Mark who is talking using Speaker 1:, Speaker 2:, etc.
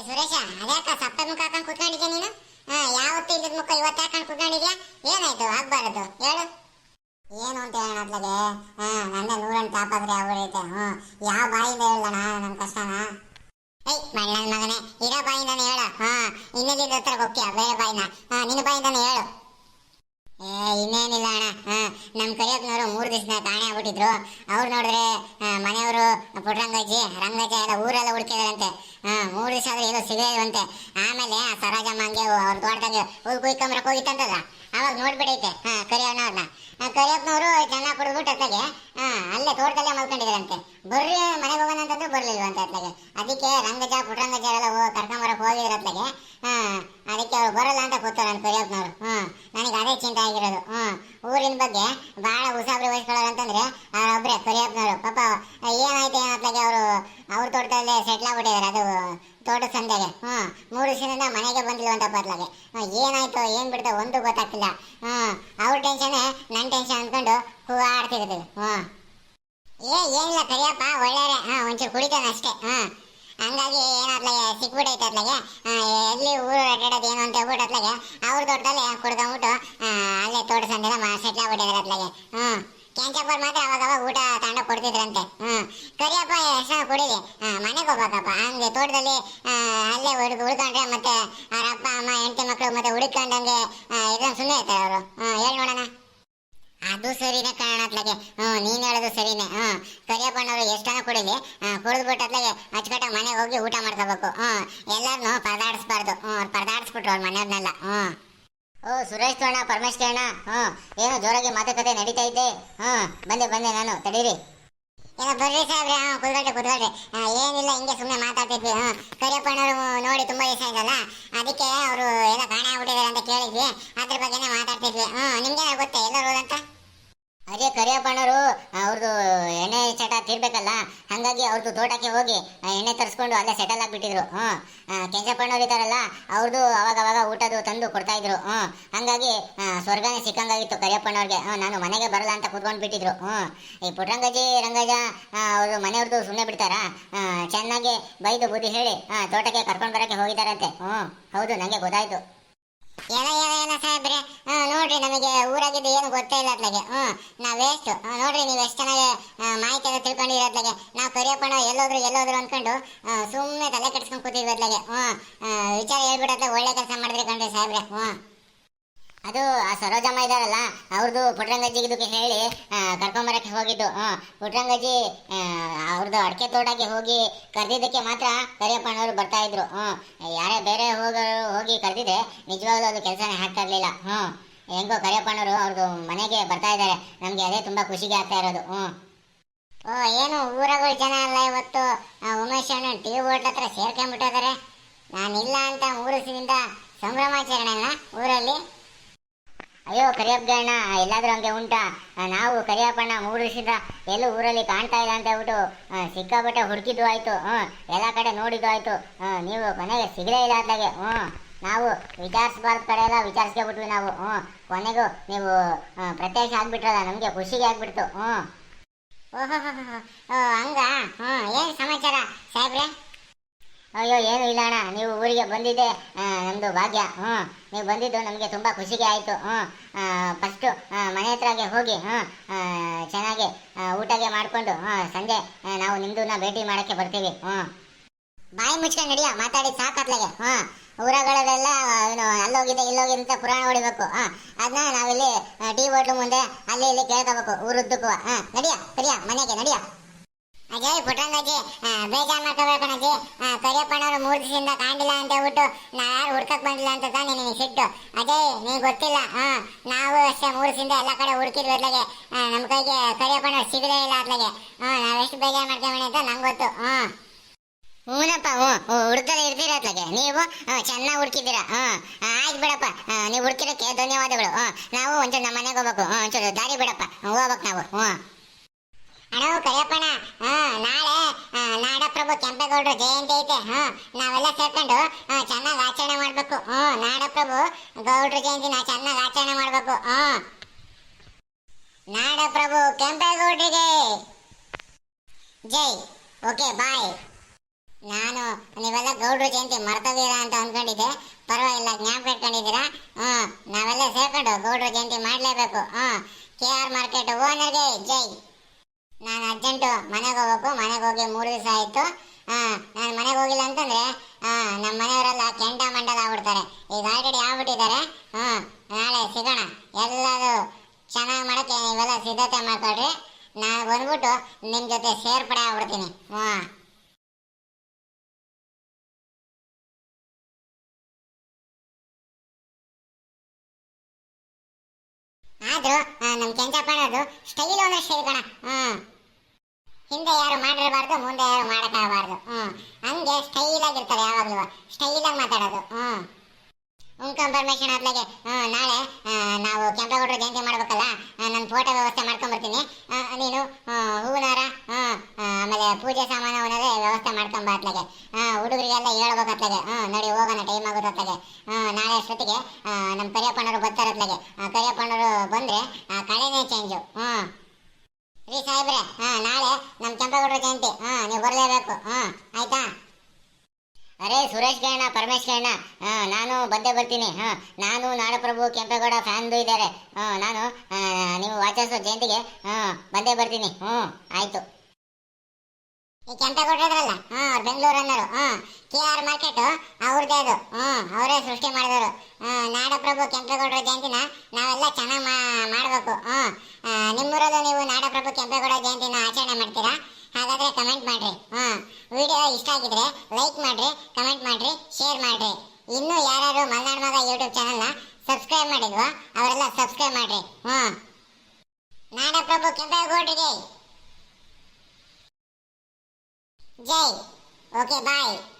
Speaker 1: ಸುರೇಶ, ಅದ್ಯಾಕ ಸಪ್ಪೆ ಮುಖ ಹಾಕೊಂಡು ನೀನು? ಹಾ ಇಲ್ಲದ ಮುಖ ಏನಾಯ್ತು? ಹೇಳು. ಏನು ಅಂತ ಹೇಳೋಣ ಅತ್ಲಾಗೆ ಹಾ, ನಂದೇ ನೂರನ್ನು ತಾಪಾದ್ರೆ ಹ್ಞೂ ಯಾವ ಬಾಯಿಂದ ಹೇಳೋಣ? ನನ್ನ ಕಷ್ಟನ ಏಯ್ ಮಣ್ಣನ ಮಗನೇ ಇರೋ ಬಾಯಿಂದಾನೆ ಹೇಳು ಹಾ ಇನ್ನೆಲ್ಲಿಂದ ಹತ್ರ ಹೋಗ್ತೀಯ ಬೇರೆ ಬಾಯಿನ ಹಾ ನಿನ್ನ ಬಾಯಿಂದಾನೆ ಹೇಳು ಏ ಇನ್ನೇನಿಲ್ಲ ಅಣ್ಣ ಹಾ ನಮ್ಮ ಕರಿಯಪ್ಪನವರು ಮೂರು ದಿವಸದ ಕಾಣೆ ಆಗ್ಬಿಟ್ಟಿದ್ರು ಅವ್ರು ನೋಡಿದ್ರೆ ಮನೆಯವರು ಪುಟ್ರಂಗಜ್ಜಿ ರಂಗಜ್ಜ ಎಲ್ಲ ಊರೆಲ್ಲ ಹುಡ್ಕಿದಾರಂತೆ. ಹಾಂ, ಮೂರು ದಿವಸ ಆದ್ರೆ ಏನೋ ಸಿಗಲಿಲ್ವಂತೆ ಆಮೇಲೆ ಆ ಸರೋಜಮ್ಮ ಹಂಗೆ ಅವ್ರ ತೋಟದಾಗ ಹೋಗಿ ಕುಯ್ಕೊಂಬರಕ್ಕೆ ಹೋಗಿತ್ತಂತಲ್ಲ? ಅವಾಗ ನೋಡ್ಬಿಡೈತೆ ಹಾ ಕರಿಯಣ್ಣವ್ರನ್ನ ಕರಿಯಪ್ಪನವರು ಚೆನ್ನಾಗಿ ಕುಡಿದ್ಬಿಟ್ಟು ಅತ್ಲಾಗೆ ಹಾ ಅಲ್ಲೇ ತೋಟದಲ್ಲೇ ಮಲ್ಕೊಂಡಿದ್ರಂತೆ ಬರ್ರಿ ಮನೆಗೆ ಹೋಗೋಣ ಅಂತಂದ್ರೆ ಬರ್ಲಿಲ್ವಂತೆ ಅತ್ಲಾಗೆ ಅದಕ್ಕೆ ರಂಗಜ ಪುಟ್ರಂಗಜ ಎಲ್ಲ ಹೋಗಿ ಕರ್ಕೊಂಬರಕ್ಕೆ ಹೋಗಿದ್ರು ಹಾ ಅದಕ್ಕೆ ಅವ್ರು ಬರಲ್ಲ ಅಂತ ಕೂತಾರೆ ಅಂತ ಕರಿಯಪ್ಪನವರು ಹ್ಞೂ ನನಗೆ ಅದೇ ಚಿಂತೆ ಆಗಿರೋದು. ಹ್ಮ್ ಊರಿನ ಬಗ್ಗೆ ಭಾಳ ಉಸಾಬ್ರಿ ವಹಿಸ್ಕೊಳ್ಳೋರು ಅಂತಂದ್ರೆ ಅವರೊಬ್ಬರೇ ಕರಿಯಪ್ಪನವರು ಪಾಪ ಏನಾಯ್ತು ಏನತ್ಲಾಗೆ ಅವರು ಅವ್ರ ತೋಟದಲ್ಲೇ ಸೆಟ್ಲ್ ಆಗ್ಬಿಟ್ಟಿದ್ದಾರೆ ಅದು ತೋಟದ ಸಂತೆಗೆ ಹ್ಮ್ ಮೂರು ದಿವಸದಿಂದ ಮನೆಗೆ ಅಂತ ಹ್ಮ್, ಏನಾಯ್ತು ಏನ್ ಬಿಡ್ತಾ ಒಂದು ಗೊತ್ತಾಗ್ತಿಲ್ಲ. ಹ್ಮ್ ಅವ್ರ ಟೆನ್ಷನ್ ನನ್ನ ಟೆನ್ಷನ್ ಅಂದ್ಕೊಂಡು ಹೂ ಆಡ್ತಿರ್ತೀವಿ ಹ್ಮ್. ಏ, ಏನಿಲ್ಲ ಕರಿಯಪ್ಪ ಒಳ್ಳೆಯರೆ ಹಾ, ಒಂಚೂರು ಕುಡಿತಾನೆ ಅಷ್ಟೇ. ಹಾ. ಹಂಗಾಗಿ ಏನಾದ್ಲಾಗೆ ಸಿಕ್ಬಿಟ್ಟೈತೆ ಅತ್ಲಾಗೆ ಎಲ್ಲಿ ಊರು ಅಡ್ಡಾಡೋದು ಏನು ಅಂತ ಹೇಳ್ಬಿಟ್ಟು ಅತ್ಲಾಗೆ ಅವ್ರ ತೋಟದಲ್ಲಿ ಕುಡ್ಕೊಂಬಿಟ್ಟು ಅಲ್ಲೇ ತೋಟ ಸಂದೆಲ್ಲ ಸೆಟ್ಲ್ ಆಗ್ಬಿಟ್ಟಿದ್ದಾರೆ ಅತ್ಲಾಗೆ ಹ್ಮ್ ಕೆಂಚಪ್ಪರ್ ಮಾತ್ರ ಅವಾಗ ಅವಾಗ ಊಟ ತಗೊಂಡು ಕೊಡ್ತಿದ್ರಂತೆ. ಹ್ಞೂ ಕರಿಯಪ್ಪ, ಎಷ್ಟು ಕುಡೀಲಿ? ಮನೆಗೆ ಹೋಗ್ಬೇಕಪ್ಪ. ಹಂಗೆ ತೋಟದಲ್ಲಿ ಅಲ್ಲೇ ಹುಡುಗ ಉಳ್ಕೊಂಡ್ರೆ ಮತ್ತೆ ಅವ್ರ ಅಪ್ಪ, ಅಮ್ಮ, ಹೆಂಡತಿ ಮಕ್ಕಳು ಮತ್ತೆ ಹುಡುಕೊಂಡಂಗೆ ಇದನ್ನು ಸುಮ್ಮನೆ ಇರ್ತಾರೆ ಅವರು. ಹ್ಞೂ ಹೇಳಿ ನೋಡೋಣ. ಅದು ಸರಿನೇ ಕಾರಣತ್ಲಾಗೆ ಹ್ಮ್ ನೀನ್ ಹೇಳೋದು ಸರಿನೇ. ಹ್ಞೂ ಕರಿಯಪ್ಪಣ್ಣವ್ರು ಎಷ್ಟನ ಕುಡಿಲಿ? ಕುಡಿದ್ಬಿಟ್ಟು ಅತ್ಲಾಗೆ ಅಚ್ಚುಕಟ್ಟಾಗಿ ಮನೆಗೆ ಹೋಗಿ ಊಟ ಮಾಡ್ಕೋಬೇಕು. ಹ್ಮ್ ಎಲ್ಲಾರನು ಪರದಾಡಿಸ್ಬಾರ್ದು. ಹ್ಮ್ ಪರದಾಡಿಸ್ಬಿಟ್ರು ಅವ್ರ ಮನೆಯವ್ರನ್ನೆಲ್ಲ ಹ್ಮ್ ಓ, ಸುರೇಶ್ ತೋಣ ಪರಮೇಶ್ ತೋಣ ಹ್ಮ್ ಏನು ಜೋರಾಗಿ ಮಾತುಕತೆ ನಡೀತಾ ಇದ್ದೆ? ಹ್ಮ್ ಬಂದೆ ಬಂದೆ ನಾನು, ತಡೀರಿ. ಏನೋ ಬರ್ರಿ ಸಾಹೇಬ್ರೆ ಹಾಂ ಕುದ್ಗಟ್ಟೆ ಕುದ್ಗಟ್ಟೆ ಏನಿಲ್ಲ, ಹಿಂಗೆ ಸುಮ್ಮನೆ ಮಾತಾಡ್ತಿದ್ವಿ. ಹ್ಞೂ ಕರಿಯಪ್ಪಣ್ಣವರು ನೋಡಿ ತುಂಬ ದಿವಸ ಆಯ್ತಲ್ಲ? ಅದಕ್ಕೆ ಅವರು ಏನೋ ಕಾಣ ಆಗ್ಬಿಟ್ಟಿದ್ದಾರೆ ಅಂತ ಕೇಳಿದ್ವಿ. ಅದ್ರ ಬಗ್ಗೆನೇ ಮಾತಾಡ್ತಿದ್ವಿ. ಹ್ಞೂ ನಿಮಗೆ ಗೊತ್ತೇ? ಎಲ್ಲರೂ ಹೋದಂತ? ಅದೇ ಕರಿಯಪ್ಪನವರು ಅವ್ರದ್ದು ಎಣ್ಣೆ ಚಟ ತೀರ್ಬೇಕಲ್ಲ, ಹಂಗಾಗಿ ಅವ್ರದ್ದು ತೋಟಕ್ಕೆ ಹೋಗಿ ಎಣ್ಣೆ ತರಿಸ್ಕೊಂಡು ಅಲ್ಲೇ ಸೆಟಲ್ ಆಗಿಬಿಟ್ಟಿದ್ರು ಹ್ಞೂ ಕೆಂಚಪ್ಪಣ್ಣವ್ರು ಇದ್ದಾರಲ್ಲ ಅವ್ರದ್ದು ಅವಾಗ ಅವಾಗ ಊಟದ್ದು ತಂದು ಕೊಡ್ತಾ ಇದ್ರು ಹ್ಞೂ ಹಂಗಾಗಿ ಸ್ವರ್ಗನೇ ಸಿಕ್ಕಂಗಾಗಿತ್ತು ಕರಿಯಪ್ಪನವ್ರಿಗೆ ಹ್ಞೂ ನಾನು ಮನೆಗೆ ಬರಲ್ಲ ಅಂತ ಕೂತ್ಕೊಂಡು ಬಿಟ್ಟಿದ್ರು ಹ್ಞೂ ಈ ಪುಟ್ರಂಗಜಿ ರಂಗಜ ಅವರು ಮನೆಯವ್ರದ್ದು ಸುಮ್ಮನೆ ಬಿಡ್ತಾರಾ? ಚೆನ್ನಾಗಿ ಬೈದು ಬುದ್ಧಿ ಹೇಳಿ ತೋಟಕ್ಕೆ ಕರ್ಕೊಂಡು ಬರೋಕ್ಕೆ ಹೋಗಿದ್ದಾರಂತೆ ಹ್ಞೂ ಹೌದು ನನಗೆ ಗೊತ್ತಾಯ್ತು. ಎಲ್ಲ ಏನ ಏನ ಸಾಹೇಬ್ರೆ ನೋಡ್ರಿ ನಮಗೆ ಊರಾಗಿದ್ದು ಏನು ಗೊತ್ತೇ ಇಲ್ಲ ಅತ್ಲಾಗೆ ಹ್ಞೂ ನಾವು ವೇಸ್ಟ್ ನೋಡ್ರಿ ನೀವು ಎಷ್ಟು ಚೆನ್ನಾಗಿ ಮಾಹಿತಿ ಎಲ್ಲ ತಿಳ್ಕೊಂಡಿರೋ ಅತ್ಲಾಗೆ ನಾವು ಕರಿಯಪ್ಪಣ ಎಲ್ಲೋದ್ರು ಎಲ್ಲೋದ್ರು ಅಂದ್ಕೊಂಡು ಸುಮ್ಮನೆ ತಲೆ ಕೆಡ್ಸ್ಕೊಂಡು ಕೂತಿದ್ವಿ ಅತ್ಲಾಗೆ ಹ್ಞೂ ವಿಚಾರ ಹೇಳ್ಬಿಡತ್ತೆ ಒಳ್ಳೆ ಕೆಲಸ ಮಾಡಿದ್ರಿ ಕಣ್ರಿ ಸಾಹೇಬ್ರೆ. ಹ್ಞೂ ಅದು ಆ ಸರೋಜಮ್ಮ ಇದಾರಲ್ಲ ಅವ್ರದ್ದು ಪುಟ್ರಂಗಜ್ಜಿಗೆ ಹೇಳಿ ಕರ್ಕೊಂಬರಕ್ಕೆ ಹೋಗಿದ್ದು. ಹಾಂ ಪುಟ್ರಂಗಜ್ಜಿ ಅವ್ರದ್ದು ಅಡಿಕೆ ತೋಟಕ್ಕೆ ಹೋಗಿ ಕರೆದಿದ್ದಕ್ಕೆ ಮಾತ್ರ ಕರಿಯಪ್ಪನವರು ಬರ್ತಾ ಇದ್ರು. ಹ್ಞೂ ಯಾರೇ ಬೇರೆ ಹೋಗೋರು ಹೋಗಿ ಕರೆದಿದೆ ನಿಜವಾಗ್ಲೂ ಅದು ಕೆಲಸನೇ ಹಾಕ್ತಾ ಇರಲಿಲ್ಲ. ಹ್ಞೂ ಹೆಂಗೋ ಕರಿಯಪ್ಪನವರು ಅವ್ರದ್ದು ಮನೆಗೆ ಬರ್ತಾ ಇದ್ದಾರೆ. ನಮಗೆ ಅದೇ ತುಂಬ ಖುಷಿಗೆ ಆಗ್ತಾ ಇರೋದು. ಹ್ಞೂ ಓ, ಏನು ಊರಗಳ ಜನ ಅಲ್ಲ ಇವತ್ತು? ಉಮೇಶ್ ಅಣ್ಣ ಟಿ ವಿ ಹೋಟ್ಲ ಹತ್ರ ಸೇರ್ಕೊಂಡ್ಬಿಟ್ಟಿದ್ದಾರೆ ನಾನಿಲ್ಲ ಅಂತ ಮೂರು ಸಂಭ್ರಮಾಚರಣೆ ಅಲ್ಲ ಊರಲ್ಲಿ? ಅಯ್ಯೋ ಕರಿಯಪ್ಪಣ್ಣ ಎಲ್ಲಾದರೂ ಹಂಗೆ ಉಂಟಾ? ನಾವು ಕರಿಯಪ್ಪಣ್ಣ ಮೂರು ದಿವಸದಿಂದ ಎಲ್ಲೂ ಊರಲ್ಲಿ ಕಾಣ್ತಾ ಇಲ್ಲ ಅಂತ ಹೇಳ್ಬಿಟ್ಟು ಸಿಕ್ಕಾಪಟ್ಟೆ ಹುಡುಕಿದ್ದು ಆಯಿತು, ಹ್ಞೂ, ಎಲ್ಲ ಕಡೆ ನೋಡಿದ್ದು ಆಯಿತು ನೀವು ಕೊನೆಗೆ ಸಿಗಲೇ ಇಲ್ಲ ಅದಾಗೆ, ಹ್ಞೂ, ನಾವು ವಿಚಾರಿಸಬಾರ್ದ ಕಡೆ ಎಲ್ಲ ವಿಚಾರಿಸ್ಕೊಬಿಟ್ವಿ ನಾವು, ಹ್ಞೂ, ಕೊನೆಗೂ ನೀವು ಪ್ರತ್ಯಕ್ಷ ಆಗ್ಬಿಟ್ರಲ್ಲ, ನಮಗೆ ಖುಷಿಗೆ ಆಗ್ಬಿಡ್ತು, ಹ್ಞೂ. ಓಹೋ ಹಂಗ? ಹ್ಞೂ, ಏನು ಸಮಾಚಾರ, ಸಾಹೇಬ್ರೆ? ಅಯ್ಯೋ, ಏನು ಇಲ್ಲ ಅಣ್ಣ. ನೀವು ಊರಿಗೆ ಬಂದಿದ್ದೆ. ನಮ್ಮದು ಭಾಗ್ಯ. ಹ್ಞೂ. ನೀವು ಬಂದಿದ್ದು ನಮಗೆ ತುಂಬ ಖುಷಿಗೆ ಆಯಿತು. ಹ್ಞೂ. ಫಸ್ಟು ಮನೆ ಹೋಗಿ, ಹ್ಞೂ. ಚೆನ್ನಾಗಿ ಊಟಗೆ ಮಾಡಿಕೊಂಡು ಹಾಂ ಸಂಜೆ ನಾವು ನಿಮ್ಮದನ್ನ ಭೇಟಿ ಮಾಡೋಕ್ಕೆ ಬರ್ತೀವಿ. ಹ್ಞೂ. ಬಾಯಿ ಮುಚ್ಕೊಂಡು ನಡಿಯ, ಮಾತಾಡಿ ಸಾಕತ್ಲಾಗೆ. ಹ್ಞೂ. ಊರಗಳಲ್ಲೆಲ್ಲ, ಏನು, ಅಲ್ಲೋಗಿದೆ, ಇಲ್ಲೋಗಿದೆ ಅಂತ ಪುರಾಣ ಹೊಡಿಬೇಕು ಹಾಂ ಅದನ್ನ ನಾವಿಲ್ಲಿ ಟೀ ಹೋಟ್ಲು ಮುಂದೆ, ಅಲ್ಲಿ ಇಲ್ಲಿ ಕೇಳ್ಕೋಬೇಕು, ಊರುದ್ದಕ್ಕೂ. ಹಾಂ ನಡಿಯ, ಸರಿಯಾ? ಮನೆಗೆ ನಡಿಯ. ಅಜಯ್ ಪುಟ್ಟಂಗಜ್ಜಿ ಬೇಜಾರ್ ಮಾಡ್ಕೋಬೇಕು ಕಣಜ್ಜಿ ಕರಿಯಪ್ಪನವರು ಮೂರು ದಿವಸದಿಂದ ಕಾಣಿಲ್ಲ ಅಂತ ಹೇಳ್ಬಿಟ್ಟು ನಾ ಯಾರು ಹುಡ್ಕಕ್ ಬಂದಿಲ್ಲ ಅಂತ ತಾನೆ ನಿನಗೆ ಸಿಟ್ಟು. ಅಜಯ್ ನೀನ್ ಗೊತ್ತಿಲ್ಲ. ಹಾ, ನಾವು ಅಷ್ಟೇ ಮೂರು ದಿವಸದಿಂದ ಎಲ್ಲ ಕಡೆ ಹುಡುಕಿದ್ವಿ ಅತ್ಲಾಗೆ ನಮ್ಮ ಕೈಗೆ ಕರಿಯಪ್ಪನವ್ರು ಸಿಗಲೇ ಇಲ್ಲ ಅತ್ಲಾಗೆ ಹಾ, ನಾವೆಷ್ಟು ಬೇಜಾರು ಮಾಡ್ಕೊಂಬಿ ಅಂತ ನಂಗೆ ಗೊತ್ತು. ಹಾ. ಹ್ಞೂನಪ್ಪ ಹ್ಞೂ ಹುಡುಕದೆ ಇರ್ತೀರ ಅತ್ಲಾಗೆ ನೀವು? ಚೆನ್ನಾಗಿ ಹುಡುಕಿದ್ದೀರಾ? ಹಾಂ ಆಯ್ತು ಬಿಡಪ್ಪ. ನೀವು ಹುಡುಕಿರೋಕ್ಕೆ ಧನ್ಯವಾದಗಳು. ಹಾಂ, ನಾವು ಒಂಚೂರು ನಮ್ಮ ಮನೆಗೆ ಹೋಗ್ಬೇಕು. ಹಾಂ, ಒಂಚೂರು ದಾರಿ ಬಿಡಪ್ಪ. ಹೋಗ್ಬೇಕು ನಾವು. ಹ್ಞೂ ಅಣ್ಣ ಕರಿಯಪ್ಪಣ್ಣ. ಹಾ, ನಾಳೆ ನಾಡಪ್ರಭು ಕೆಂಪೇಗೌಡರ ಜಯಂತಿ ಐತೆ. ಹಾ, ನಾವೆಲ್ಲ ಸೇರ್ಕೊಂಡು ಚೆನ್ನಾಗಿ ಆಚರಣೆ ಮಾಡಬೇಕು. ಹ್ಞೂ, ನಾಡಪ್ರಭು ಗೌಡ್ರ ಜಯಂತಿ ನಾವು ಚೆನ್ನಾಗಿ ಆಚರಣೆ ಮಾಡಬೇಕು. ಹಾ ನಾಡಪ್ರಭು ಕೆಂಪೇಗೌಡರಿಗೆ. ಜೈ. Okay, bye. ನಾನು, ನೀವೆಲ್ಲ ಗೌಡ್ರ ಜಯಂತಿ ಮರ್ತದೀರಾ ಅಂತ ಅಂದ್ಕೊಂಡಿದ್ದೆ ಪರವಾಗಿಲ್ಲ, ಜ್ಞಾಪಕ ಇಟ್ಕೊಂಡಿದ್ದೀರಾ? ಹ್ಞೂ, ನಾವೆಲ್ಲ ಸೇರ್ಕೊಂಡು ಗೌಡ್ರ ಜಯಂತಿ ಮಾಡಲೇಬೇಕು. ಹ್ಞೂ. ಕೆ ಆರ್ ಮಾರ್ಕೆಟ್ ಓನರ್ಗೆ ಜೈ. ನಾನು ಅರ್ಜೆಂಟು ಮನೆಗೆ ಹೋಗ್ಬೇಕು, ಮನೆಗೆ ಹೋಗಿ ಮೂರು ದಿವಸ ಆಯಿತು. ನಾನು ಮನೆಗೆ ಹೋಗಿಲ್ಲ ಅಂತಂದರೆ, ಹಾಂ ನಮ್ಮ ಮನೆಯವರೆಲ್ಲ ಕೆಂಡ ಮಂಡಲ ಆಗ್ಬಿಡ್ತಾರೆ. ಈಗ ಆಲ್ರೆಡಿ ಆಗ್ಬಿಟ್ಟಿದ್ದಾರೆ. ಹ್ಞೂ ನಾಳೆ ಸಿಗೋಣ. ಎಲ್ಲರೂ ಚೆನ್ನಾಗಿ ಮಾಡೋಕ್ಕೆ ನೀವೆಲ್ಲ ಸಿದ್ಧತೆ ಮಾಡ್ಕೊಳ್ರಿ. ನಾನು ಬಂದ್ಬಿಟ್ಟು ನಿಮ್ಮ ಜೊತೆ ಸೇರ್ಪಡೆ ಆಗ್ಬಿಡ್ತೀನಿ. ಹ್ಞೂ ಆದರೂ ನಮ್ಮ ನಮ್ ಕೆಂಚಪ್ಪನದು ಸ್ಟೈಲ್ ಒಂದಷ್ಟು ಹೇಳ್ಕೋಣ ಕಣ. ಹ್ಮ್ ಹಿಂದೆ ಯಾರು ಮಾಡಿರಬಾರ್ದು ಮುಂದೆ ಯಾರು ಮಾಡಕ್ಕಾಗಬಾರ್ದು. ಹ್ಞೂ ಹಂಗೆ ಸ್ಟೈಲ್ ಆಗಿರ್ತಾರೆ ಸ್ಟೈಲಾಗಿ ಮಾತಾಡೋದು. ಹ್ಞೂ ಹ್ಮ್ ಕನ್ಫರ್ಮೇಶನ್ ಆದ್ಲಾಗೆ ನಾಳೆ ಆ, ನಾವು ಕೆಂಪೇಗೌಡರು ಜಯಂತಿ ಮಾಡ್ಬೇಕಲ್ಲ ನನ್ನ ಫೋಟೋ ವ್ಯವಸ್ಥೆ ಮಾಡ್ಕೊಂಬರ್ತೀನಿ. ಆ, ನೀನು ಹೂವಿನ ಹೂವಿನಾರ ಆಮೇಲೆ ಪೂಜೆ ಸಾಮಾನು ವ್ಯವಸ್ಥೆ ಮಾಡ್ಕೊಂಬ ಅತ್ಲಾಗೆ ಹುಡುಗರಿಗೆಲ್ಲ ಹೇಳ್ಬೇಕು ಹ್ಮ್ ನೋಡಿ ಹೋಗೋಣ ಟೈಮ್ ಆಗುತ್ತೆ ಹ್ಮ್ ನಾಳೆ ಅಷ್ಟೊತ್ತಿಗೆ ನಮ್ಮ ಕರಿಯಪ್ಪನವರು ಬರ್ತಾರೆ ಅತ್ಲಾಗೆ ಕರಿಯಪ್ಪನವರು ಬಂದರೆ ಆ, ಕಳೆನೇ ಚೇಂಜು ಹ್ಮ್. ರೀ ಸಾಹೇಬ್ರೆ, ಹಾ, ನಾಳೆ ನಮ್ಮ ಕೆಂಪೇಗೌಡರ ಜಯಂತಿ. ಹಾ, ನೀವು ಬರಲೇಬೇಕು ಹಾ, ಆಯ್ತಾ? ಅರೆ, ಸುರೇಶ್ ಗಣ್ಣ ಪರಮೇಶ್ ಹಾ, ನಾನು ಬಂದೇ ಬರ್ತೀನಿ. ಹಾ, ನಾನು ನಾಡಪ್ರಭು ಕೆಂಪೇಗೌಡ ಫ್ಯಾನ್ದು ಇದ್ದಾರೆ. ಹಾ, ನಾನು ನೀವು ವಾಚಸ್ ಜಯಂತಿಗೆ, ಹಾ, ಬಂದೇ ಬರ್ತೀನಿ. ಹ್ಞೂ ಆಯ್ತು. ಈ ಕೆಂಪ ಕೊಟ್ಟಿದ್ರಲ್ಲ ಹಾ ಬೆಂಗಳೂರು ಅನ್ನೋರು ಹಾ ಕೆ ಆರ್ ಮಾರ್ಕೆಟ್ ಅವ್ರದೇ ಅದು. ಹ್ಮ್ ಅವರೇ ಸೃಷ್ಟಿ ಮಾಡಿದವರು. ನಾಡಪ್ರಭು ಕೆಂಪೇಗೌಡರ ಜಯಂತಿನ ನಾವೆಲ್ಲ ಚೆನ್ನಾಗಿ ಮಾಡಬೇಕು. ಹ್ಮ್ ನಿಮ್ಮೂರಲ್ಲೂ ನೀವು ನಾಡಪ್ರಭು ಕೆಂಪೇಗೌಡ ಜಯಂತಿನ ಆಚರಣೆ ಮಾಡ್ತೀರಾ? ಹಾಗಾದ್ರೆ ಕಮೆಂಟ್ ಮಾಡ್ರಿ. ಹ್ಮ್ ವಿಡಿಯೋ ಇಷ್ಟ ಆಗಿದ್ರೆ ಲೈಕ್ ಮಾಡ್ರಿ ಕಮೆಂಟ್ ಮಾಡ್ರಿ ಶೇರ್ ಮಾಡ್ರಿ. ಇನ್ನೂ ಯಾರು ಮಲ್ನಾಡ್ ಮಗ ಯೂಟ್ಯೂಬ್ ಚಾನಲ್ನ ಸಬ್ಸ್ಕ್ರೈಬ್ ಮಾಡಿದ್ವೋ, ಅವರೆಲ್ಲ ಸಬ್ಸ್ಕ್ರೈಬ್ ಮಾಡ್ರಿ. ಹ್ಮ್ ನಾಡಪ್ರಭು ಕೆಂಪೇಗೌಡರಿಗೆ Jay. Okay, bye.